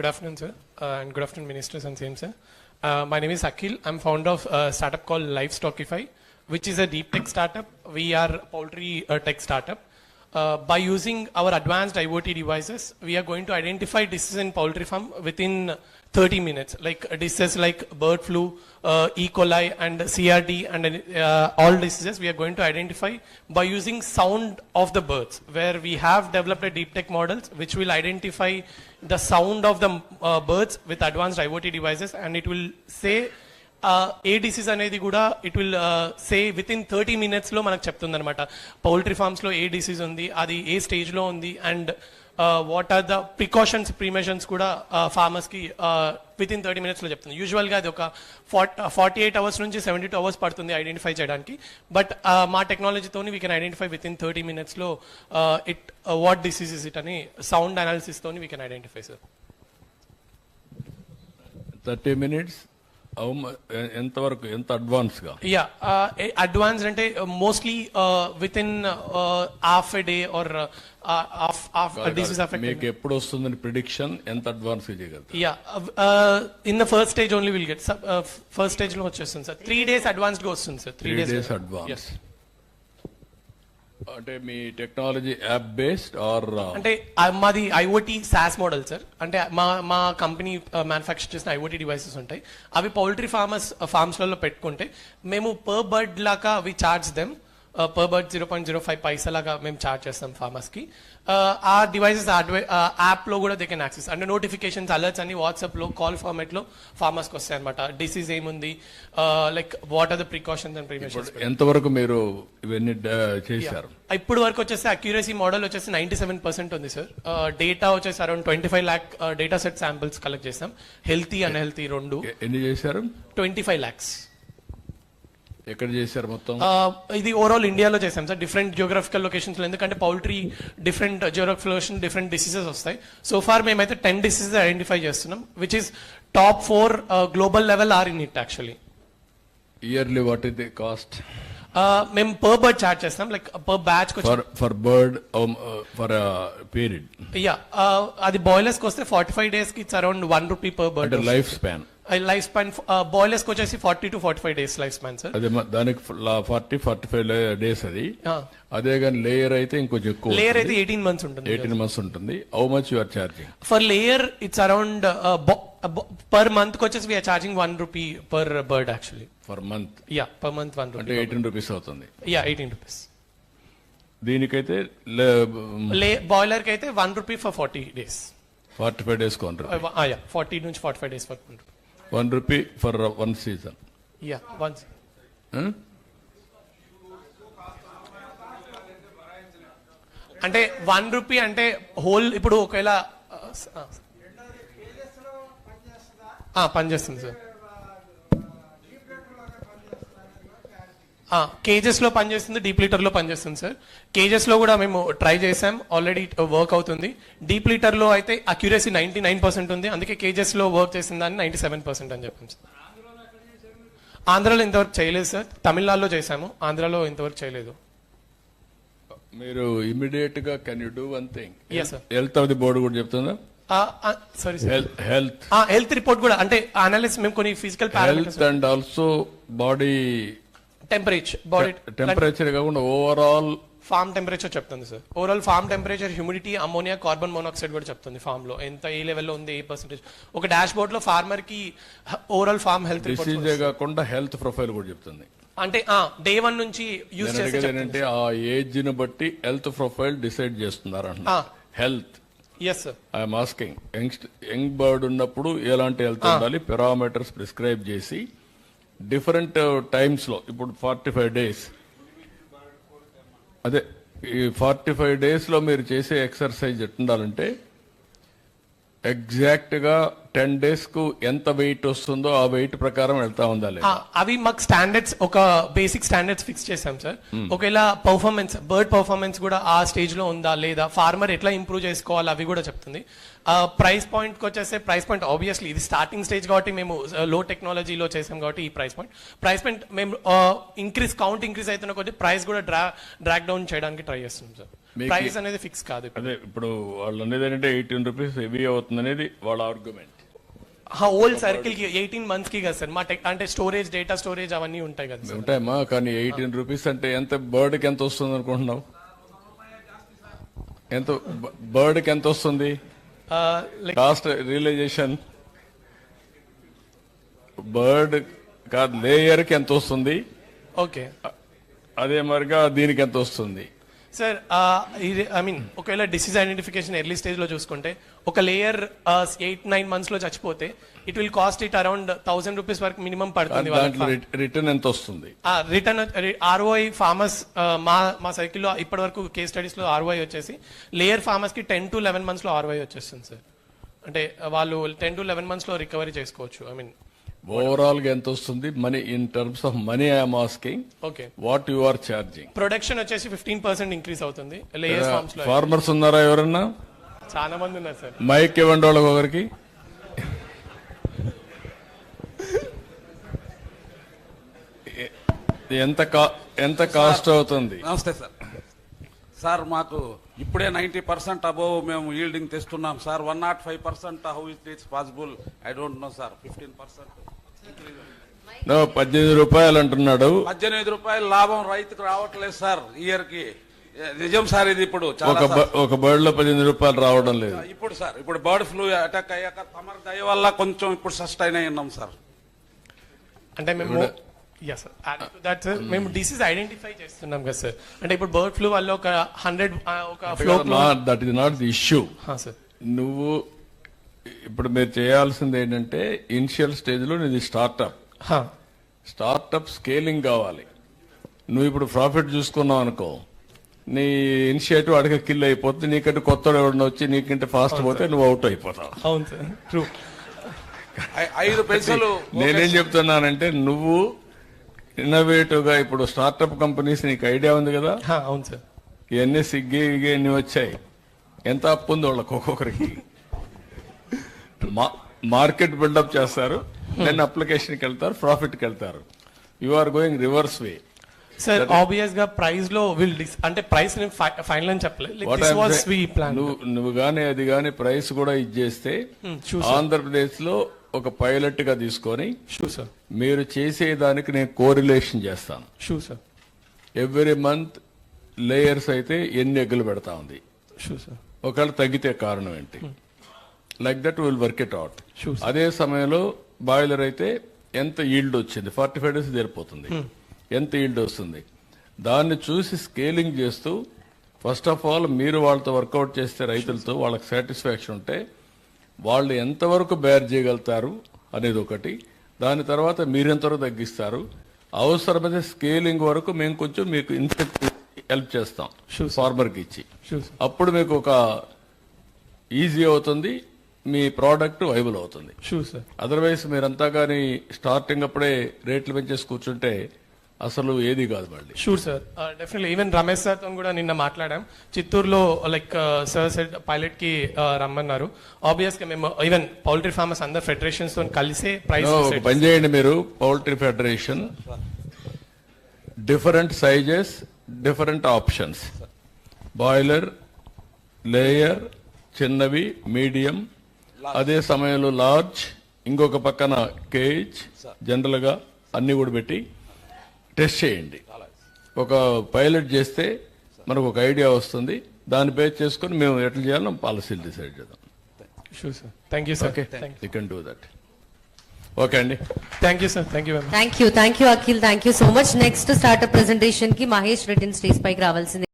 good afternoon, sir, uh, and good afternoon, ministers and same, sir. Uh, my name is Akhil. I'm founder of a startup called Livestockify, which is a deep tech startup. We are a poultry uh, tech startup. Uh, by using our advanced IoT devices, we are going to identify diseases in poultry farm within 30 minutes, like diseases like bird flu, uh, E. coli, and CRD, and uh, all diseases we are going to identify by using sound of the birds, where we have developed a deep tech models which will identify the sound of the uh, birds with advanced IoT devices, and it will say A disease అనేది కూడా it will say within thirty మినిట్స్లో మనకు చెప్తుంది అనమాట poultry ఫార్మ్స్లో ఏ disease ఉంది అది ఏ స్టేజ్లో ఉంది and what are the precautions ప్రిమెషన్స్ కూడా ఫార్మర్స్కి విత్ ఇన్ థర్టీ మినిట్స్లో చెప్తుంది. యూజువల్గా అది ఒక ఫార్టీ ఎయిట్ అవర్స్ నుంచి సెవెంటీ టూ అవర్స్ పడుతుంది ఐడెంటిఫై చేయడానికి. బట్ మా టెక్నాలజీతోని we can identify within thirty మినిట్స్లో it what disease is it అని sound అనాలిసిస్తోని we can identify sir thirty minutes ఎంతవరకు ఎంత అడ్వాన్స్గా? యా అడ్వాన్స్ అంటే mostly within half a day or మీకు ఎప్పుడు వస్తుందని ప్రిడిక్షన్ ఎంత advance yeah in the first stage only will get first స్టేజ్లో వచ్చేస్తుంది సార్ త్రీ డేస్ అడ్వాన్స్డ్గా వస్తుంది సార్ త్రీ డేస్ అడ్వాన్స్ అంటే మీ టెక్నాలజీ యాప్ బేస్డ్ ఆర్ అంటే మాది ఐఓటీ సాస్ మోడల్ సార్. అంటే మా మా కంపెనీ మ్యానుఫ్యాక్చర్ చేసిన ఐఓటీ డివైసెస్ ఉంటాయి. అవి పౌల్ట్రీ ఫార్మర్స్ ఫార్మ్స్లలో పెట్టుకుంటే మేము పర్ బర్డ్ లాగా అవి charge them per bird zero point zero five పైసలాగా మేము చార్జ్ చేస్తాం ఫార్మర్స్కి ఆ డివైసెస్ యాప్లో కూడా దే కెన్ యాక్సెస్ అంటే నోటిఫికేషన్స్ అలర్ట్స్ అన్ని వాట్సాప్లో కాల్ ఫార్మేట్లో ఫార్మర్స్కి వస్తాయి అనమాట డిసీజ్ ఏముంది? Like what are the precautions and preventions ఎంతవరకు మీరు ఇవన్నీ డ- చేశారు? ఇప్పుడు వరకు వచ్చేసి అక్యూరసీ మోడల్ వచ్చేసి నైంటీ సెవెన్ పర్సెంట్ ఉంది సార్ డేటా వచ్చేసి around twenty five lakh data set samples collect చేసాం హెల్తీ అన్ హెల్తీ రెండు. ఎన్ని చేశారు? ట్వంటీ ఫైవ్ ల్యాక్స్ ఎక్కడ చేశారు మొత్తం? ఇది ఓవరాల్ ఇండియాలో చేసాం సార్. డిఫరెంట్ జియోగ్రఫికల్ లొకేషన్స్లో ఎందుకంటే poultry different geographical location different diseases వస్తాయి. సో ఫార్ మేమైతే టెన్ డిసీజెస్ ఐడెంటిఫై చేస్తున్నాం which is top four global level or in it actually yearly what is the cost మేము పర్ బర్డ్ చార్జ్ చేస్తాం like per batch for bird for period yeah అది బాయిలర్స్కి వస్తే forty five డేస్కి it's around one rupee per bird life span life span boilers వచ్చేసి forty to forty five days life span sir అదే దానికి forty forty five days అది. అదే కానీ లేయర్ అయితే ఇంకొంచెం ఎక్కువ లేయర్ అయితే ఎయిటీన్ మంత్స్ ఉంటుంది ఎయిటీన్ మంత్స్ ఉంటుంది. How much you are charging for layer it's around per month వచ్చేసి we're charging one rupee per bird actually for month yeah per month one rupee eighteen rupees అవుతుంది. Yeah eighteen rupees దీనికైతే బాయిలర్కి అయితే one rupee for forty days forty five days counter yeah forty నుంచి forty five days వరకు one rupee for one season yeah once అంటే one rupee అంటే whole ఇప్పుడు ఒకవేళ ఆ. ఆ, పనిచేస్తుంది సార్ కేజెస్లో పనిచేస్తుంది డీప్ లీటర్లో పనిచేస్తుంది సార్ కేజెస్లో కూడా మేము ట్రై చేసాం ఆల్రెడీ వర్క్ అవుతుంది. డీప్ లీటర్లో అయితే అక్యురసీ నైన్టీ నైన్ పర్సెంట్ ఉంది. అందుకే కేజెస్లో వర్క్ చేసిన దాన్ని నైన్టీ సెవెన్ పర్సెంట్ అని చెప్పాం సార్ ఆంధ్రాలో ఇంతవరకు చేయలేదు సార్ తమిళనాడులో చేశాము. ఆంధ్రాలో ఇంతవరకు చేయలేదు. మీరు ఇమీడియట్గా can you do one thing Yes, sir. Health of the board కూడా చెప్తుందా? Sorry sir health health health report కూడా అంటే అనాలిసిస్ మేము కొన్ని physical health and also body temperature body temperature కాకుండా ఓవరాల్ ఫార్మ్ టెంపరేచర్ చెప్తుంది sir overall farm temperature humidity ammonia carbon monoxide కూడా చెప్తుంది ఫార్మ్లో. ఎంత ఏ లెవెల్లో ఉంది ఏ పర్సెంటేజ్ ఒక డాష్ బోర్డ్లో ఫార్మర్కి ఓవరాల్ ఫార్మ్ హెల్త్ డిసీజే కాకుండా హెల్త్ ప్రొఫైల్ కూడా చెప్తుంది. అంటే డే వన్ నుంచి యూజ్ నేను చేసి అడిగేది ఏంటంటే ఆ ఏజ్ని బట్టి హెల్త్ ప్రొఫైల్ డిసైడ్ చేస్తున్నారు Ah. Health yes sir I'm asking young young bird ఉన్నప్పుడు ఎలాంటి హెల్త్ ఉండాలి? పెరామీటర్స్ ప్రిస్క్రైబ్ చేసి డిఫరెంట్ టైమ్స్లో ఇప్పుడు ఫార్టీ ఫైవ్ డేస్. అదే ఈ ఫార్టీ ఫైవ్ డేస్లో మీరు చేసే ఎక్సర్సైజ్ ఎట్టుండాలంటే ఎగ్జాక్ట్గా టెన్ డేస్కు ఎంత వెయిట్ వస్తుందో ఆ వెయిట్ ప్రకారం వెళ్తా ఉండాలి ఆ, అవి మాకు స్టాండర్డ్స్ ఒక బేసిక్ స్టాండర్డ్స్ ఫిక్స్ చేసాం సార్. ఒకవేళ పర్ఫార్మెన్స్ బర్డ్ పర్ఫార్మెన్స్ కూడా ఆ స్టేజ్లో ఉందా లేదా ఫార్మర్ ఎట్లా ఇంప్రూవ్ చేసుకోవాలి అవి కూడా చెప్తుంది. ప్రైస్ పాయింట్కి వచ్చేస్తే ప్రైస్ పాయింట్ ఆబ్వియస్లీ ఇది స్టార్టింగ్ స్టేజ్ కాబట్టి మేము లో టెక్నాలజీలో చేసాం కాబట్టి ఈ ప్రైస్ పాయింట్. ప్రైస్ పాయింట్ మేము ఇంక్రీస్ కౌంట్ ఇంక్రీస్ అవుతున్న కొద్ది ప్రైస్ కూడా డ్రా డ్రాక్ డౌన్ చేయడానికి ట్రై చేస్తున్నాం సార్. ప్రైస్ అనేది ఫిక్స్ కాదు అదే ఇప్పుడు వాళ్ళు అనేది ఏంటంటే ఎయిటీన్ రూపీస్ హెవీ అవుతుంది అనేది వాళ్ళ ఆర్గ్యుమెంట్ హోల్ సర్కిల్కి ఎయిటీన్ మంత్స్కి కదా సార్. మా టెక్ అంటే స్టోరేజ్ డేటా స్టోరేజ్ అవన్నీ ఉంటాయి కదా సార్. ఉంటాయమ్మా కానీ ఎయిటీన్ రూపీస్ అంటే ఎంత బర్డ్కి ఎంత వస్తుంది అనుకుంటున్నావు? ఎంత బర్డ్కి ఎంత వస్తుంది? కాస్ట్ రియలైజేషన్ బర్డ్ కాదు లేయర్కి ఎంత వస్తుంది? ఓకే అదే మరిగా దీనికి ఎంత వస్తుంది? సార్ ఇది ఐ మీన్ ఒకవేళ డిసీజ్ ఐడెంటిఫికేషన్ ఎర్లీ స్టేజ్లో చూసుకుంటే ఒక లేయర్ ఎయిట్ నైన్ మంత్స్లో చచ్చిపోతే it will cost it around thousand rupees వరకు మినిమం పడుతుంది రిటర్న్ ఎంత వస్తుంది? రిటర్న్ ఆర్ఓఐ ఫార్మర్స్ మా మా సైకిల్లో ఇప్పటి వరకు కేస్ స్టడీస్లో ఆర్ఓఐ వచ్చేసి లేయర్ ఫార్మర్స్కి టెన్ టు లెవెన్ మంత్స్లో ఆర్ఓఐ వచ్చేస్తుంది సార్ అంటే వాళ్ళు టెన్ టు లెవెన్ మంత్స్లో రికవరీ చేసుకోవచ్చు ఐ మీన్ ఓవరాల్గా ఎంత వస్తుంది money in terms of money I'm asking okay what you are charging production వచ్చేసి ఫిఫ్టీన్ పర్సెంట్ ఇంక్రీస్ అవుతుంది. ఫార్మర్స్ ఉన్నారా ఎవరన్నా? చాలా మంది ఉన్నారు సార్ మైక్ ఇవ్వండి వాళ్ళకి ఒకరికి. ఎంత కా- ఎంత కాస్ట్ అవుతుంది? నమస్తే సార్ సార్ మాకు ఇప్పుడే నైంటీ పర్సెంట్ అబోవ్ మేము yielding తెస్తున్నాం. Sir one not five percent how it it's possible I don't know sir fifteen percent పద్దెనిమిది రూపాయలు అంటున్నాడు. పద్దెనిమిది రూపాయలు లాభం రైతుకు రావట్లేదు సార్ ఇయర్కి. నిజం సార్ ఇది ఇప్పుడు ఒక బర్డ్లో పద్దెనిమిది రూపాయలు రావడం లేదు. ఇప్పుడు సార్ ఇప్పుడు బర్డ్ ఫ్లూ అటాక్ అయ్యాక తమరి దయ వల్ల కొంచెం ఇప్పుడు సస్టైన్ అయి ఉన్నాం సార్. అంటే మేము దట్ మేము డిసీజ్ ఐడెంటిఫై చేస్తున్నాం కదా సార్ అంటే ఇప్పుడు బర్డ్ ఫ్లూ వల్ల ఒక హండ్రెడ్ ఒక flow that is not the issue sir నువ్వు ఇప్పుడు మీరు చేయాల్సింది ఏంటంటే ఇనిషియల్ స్టేజ్లో నీది స్టార్ట్అప్ స్టార్ట్అప్ స్కేలింగ్ కావాలి. నువ్వు ఇప్పుడు ప్రాఫిట్ చూసుకున్నావు అనుకో నీ ఇనిషియేటివ్ అడగ కిల్ అయిపోతుంది నీకంటే కొత్త ఎవరిని వచ్చి నీకంటే ఫాస్ట్ పోతే నువ్వు అవుట్ అయిపోతావు. అవును సార్. ట్రూ ఐ- ఐదు పైసలు నేనేం చెప్తున్నానంటే నువ్వు ఇన్నోవేటివ్గా ఇప్పుడు స్టార్ట్అప్ కంపెనీస్ నీకు ఐడియా ఉంది కదా? అవును సార్. ఇవన్నీ సిగ్గి ఇగ్గి అన్ని వచ్చాయి. ఎంత అప్పు ఉంది వాళ్ళకి ఒక్కొక్కరికి? మార్కెట్ బిల్డప్ చేస్తారు. దెన్ అప్లికేషన్కి వెళ్తారు ప్రాఫిట్కి వెళ్తారు. You are going reverse way sir ఆబ్వియస్గా ప్రైస్లో విల్ డిస్ అంటే ప్రైస్ ఫైనల్ అని చెప్పలేదు. నువ్వు నువ్వు గానీ అది గానీ ప్రైస్ కూడా ఇచ్చేస్తే sure, ఆంధ్రప్రదేశ్లో ఒక పైలట్గా తీసుకొని షూ సార్ మీరు చేసే దానికి నేను కోరిలేషన్ చేస్తాను. Sure sir every month layers అయితే ఎన్ని ఎగ్గులు పెడతా ఉంది. షూ సార్ ఒకవేళ తగ్గితే కారణం ఏంటి? Like that will work it out. అదే సమయంలో బాయిలర్ అయితే ఎంత ఈల్డ్ వచ్చింది? ఫార్టీ ఫైవ్ డేస్ సరిపోతుంది ఎంత ఈల్డ్ వస్తుంది? దాన్ని చూసి స్కేలింగ్ చేస్తూ ఫస్ట్ ఆఫ్ ఆల్ మీరు వాళ్ళతో వర్కౌట్ చేస్తే రైతులతో వాళ్ళకి సాటిస్ఫాక్షన్ ఉంటే వాళ్ళు ఎంతవరకు బేర్ చేయగలుగుతారు అనేది ఒకటి. దాని తర్వాత మీరెంతవరకు తగ్గిస్తారు? అవసరమైతే స్కేలింగ్ వరకు మేము కొంచెం మీకు ఇన్సెప్ట్ హెల్ప్ చేస్తాం ఫార్మర్కి ఇచ్చి. అప్పుడు మీకు ఒక ఈజీ అవుతుంది. మీ ప్రోడక్ట్ వైబుల్ అవుతుంది. షూ సార్ అదర్వైజ్ మీరంతా కానీ స్టార్టింగ్ అప్పుడే రేట్లు పెంచేసి కూర్చుంటే అసలు ఏది కాదు మళ్ళీ. Sure sir definitely even Ramesh సార్తో కూడా నిన్న మాట్లాడాం. చిత్తూరులో లైక్ సార్ సెడ్ పైలట్కి uh, రమ్మన్నారు. ఆబ్వియస్గా మేము ఈవెన్ పౌల్ట్రీ ఫార్మర్స్ అందరు ఫెడరేషన్స్తో కలిసే ప్రైస్ పని చేయండి మీరు. Poultry federation different sizes different options broiler layer చిన్నవి మీడియం అదే సమయంలో లార్జ్ ఇంకొక పక్కన కేజ్ జనరల్గా అన్ని కూడా పెట్టి టెస్ట్ చేయండి. ఒక పైలట్ చేస్తే మనకు ఒక ఐడియా వస్తుంది. దాన్ని బేస్ చేసుకొని మేము ఎట్లా చేయాలో పాలసీలు డిసైడ్ చేద్దాం. Sure sir thank you sir okay you can do that okay అండి thank you sir thank you thank you thank you Akhil thank you so much next startup ప్రెజెంటేషన్కి Mahesh Reddy stage పైకి రావాల్సింది.